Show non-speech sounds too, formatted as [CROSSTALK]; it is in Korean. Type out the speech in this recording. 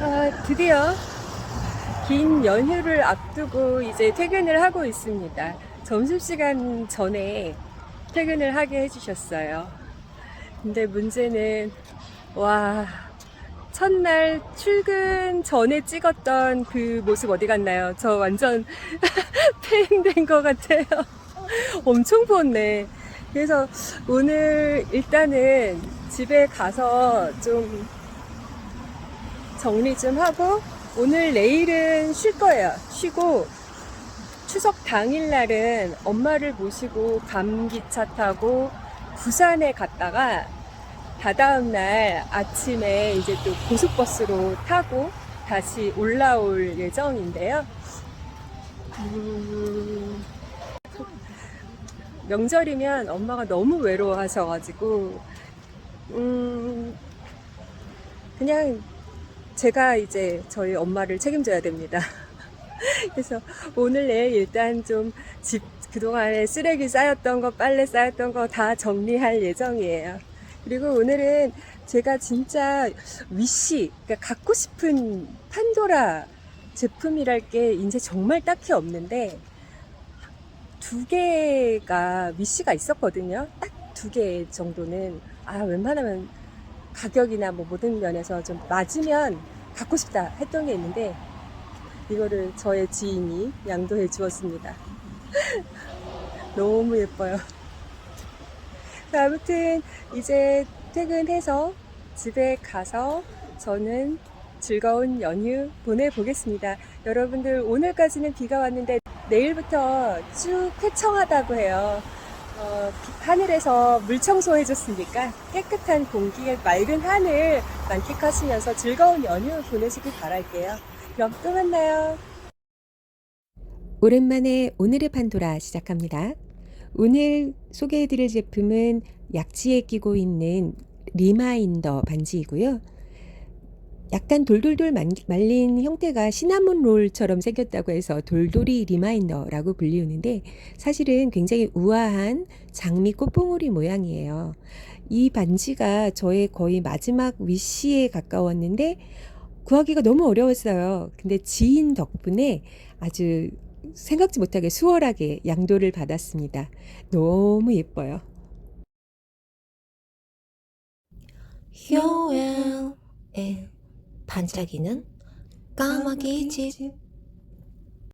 아, 드디어 긴 연휴를 앞두고 이제 퇴근을 하고 있습니다. 점심시간 전에 퇴근을 하게 해주셨어요. 근데 문제는, 와, 첫날 출근 전에 찍었던 그 모습 어디 갔나요? 저 완전 [LAUGHS] 페인된 것 같아요. 엄청 부었네. 그래서 오늘 일단은 집에 가서 좀 정리 좀 하고 오늘 내일은 쉴 거예요. 쉬고 추석 당일 날은 엄마를 모시고 감기차 타고 부산에 갔다가 다다음 날 아침에 이제 또 고속버스로 타고 다시 올라올 예정인데요. 음, 명절이면 엄마가 너무 외로워하셔가지고, 음, 그냥 제가 이제 저희 엄마를 책임져야 됩니다. [LAUGHS] 그래서 오늘 내일 일단 좀 집 그동안에 쓰레기 쌓였던 거, 빨래 쌓였던 거 다 정리할 예정이에요. 그리고 오늘은 제가 진짜 위시, 그러니까 갖고 싶은 판도라 제품이랄 게 이제 정말 딱히 없는데 두 개가 위시가 있었거든요. 딱 두 개 정도는 아 웬만하면 가격이나 뭐 모든 면에서 좀 맞으면 갖고 싶다 했던 게 있는데 이거를 저의 지인이 양도해 주었습니다. [LAUGHS] 너무 예뻐요. 자, 아무튼 이제 퇴근해서 집에 가서 저는 즐거운 연휴 보내보겠습니다. 여러분들 오늘까지는 비가 왔는데 내일부터 쭉 쾌청하다고 해요. 어, 비- 하늘에서 물 청소해줬으니까 깨끗한 공기, 맑은 하늘 만끽하시면서 즐거운 연휴 보내시길 바랄게요. 그럼 또 만나요. 오랜만에 오늘의 판도라 시작합니다. 오늘 소개해드릴 제품은 약지에 끼고 있는 리마인더 반지이고요. 약간 돌돌돌 만- 말린 형태가 시나몬 롤처럼 생겼다고 해서 돌돌이 리마인더라고 불리우는데 사실은 굉장히 우아한 장미 꽃봉오리 모양이에요. 이 반지가 저의 거의 마지막 위시에 가까웠는데 구하기가 너무 어려웠어요. 근데 지인 덕분에 아주 생각지 못하게 수월하게 양도를 받았습니다. 너무 예뻐요. 효엘의 반짝이는 까마귀 집